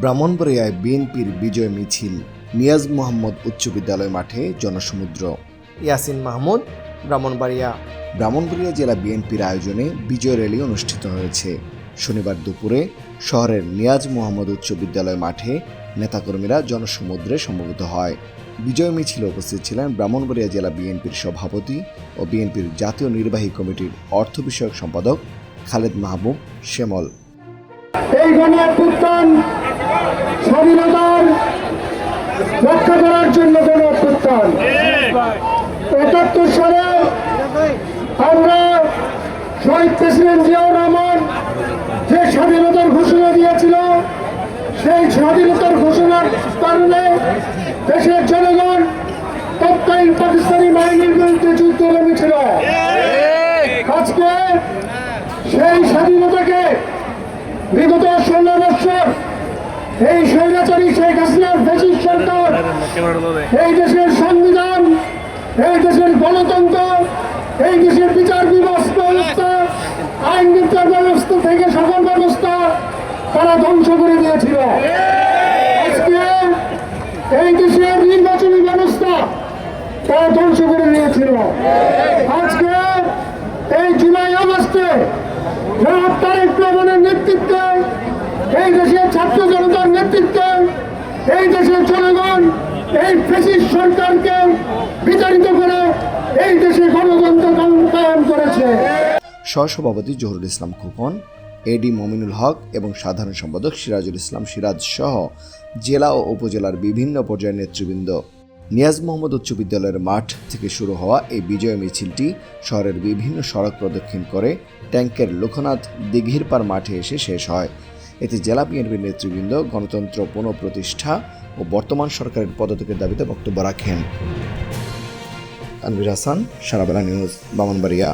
ব্রাহ্মণবাড়িয়ায় বিএনপির বিজয় মিছিল নিয়াজ মোহাম্মদ উচ্চ বিদ্যালয় মাঠে জনসমুদ্র। ইয়াসিন মাহমুদ ব্রাহ্মণবাড়িয়া। ব্রাহ্মণবাড়িয়া জেলা বিএনপির আয়োজনে বিজয় র্যালি অনুষ্ঠিত হয়েছে। শনিবার দুপুরে শহরের নিয়াজ মোহাম্মদ উচ্চ বিদ্যালয় মাঠে নেতাকর্মীরা জনসমুদ্রে সমবেত হয়। বিজয় মিছিলে উপস্থিত ছিলেন ব্রাহ্মণবাড়িয়া জেলা বিএনপির সভাপতি ও বিএনপির জাতীয় নির্বাহী কমিটির অর্থ বিষয়ক সম্পাদক খালেদ মাহবুব শ্যামল এই গণ অভ্যুত্থান স্বাধীনতার রক্ষা করার জন্য গণ অভ্যুত্থান একাত্তর সালে আমরা শহীদ প্রেসিডেন্ট জিয়াউর রহমান যে স্বাধীনতার ঘোষণা দিয়েছিল, সেই স্বাধীনতার ঘোষণার কারণে দেশের জনগণ তৎকালীন পাকিস্তানি বাহিনীর বিরুদ্ধে যুদ্ধ নেমেছিল আজকে সেই স্বাধীনতাকে বিগত ষোলো বছর এই স্বৈরাচারী শেখ হাসিনার ব্রিটিশ সরকার, এই দেশের সংবিধান, এই দেশের গণতন্ত্র, এই দেশের বিচার ব্যবস্থা, আইন বিচার ব্যবস্থা থেকে সকল ব্যবস্থা তারা ধ্বংস করে দিয়েছিল। আজকে এই দেশের নির্বাচনী ব্যবস্থা তারা ধ্বংস করে দিয়েছিল। আজকে এই জুলাই জনাব তারেক রহমানের নেতৃত্বে, এই দেশের ছাত্র জনতার নেতৃত্বে, এই দেশের জনগণ, এই ফেসিস সরকারকে বিতাড়িত করে এই দেশে গণতন্ত্র কায়েম করেছে। সহসভাপতি জহুরুল ইসলাম খোকন এডি মমিনুল হক এবং সাধারণ সম্পাদক সিরাজুল ইসলাম সিরাজ সহ জেলা ও উপজেলার বিভিন্ন পর্যায়ের নেতৃবৃন্দ। নিয়াজ মোহাম্মদ উচ্চ বিদ্যালয়ের মাঠ থেকে শুরু হওয়া এই বিজয় মিছিলটি শহরের বিভিন্ন সড়ক প্রদক্ষিণ করে ট্যাঙ্কের লোকনাথ দিঘিরপাড় মাঠে এসে শেষ হয়। এতে জেলা বিএনপির নেতৃবৃন্দ, গণতন্ত্র পুনঃপ্রতিষ্ঠা ও বর্তমান সরকারের পদত্যাগের দাবিতে বক্তব্য রাখেন। আনবির হাসান, সারাবেলা নিউজ, বামনবাড়িয়া।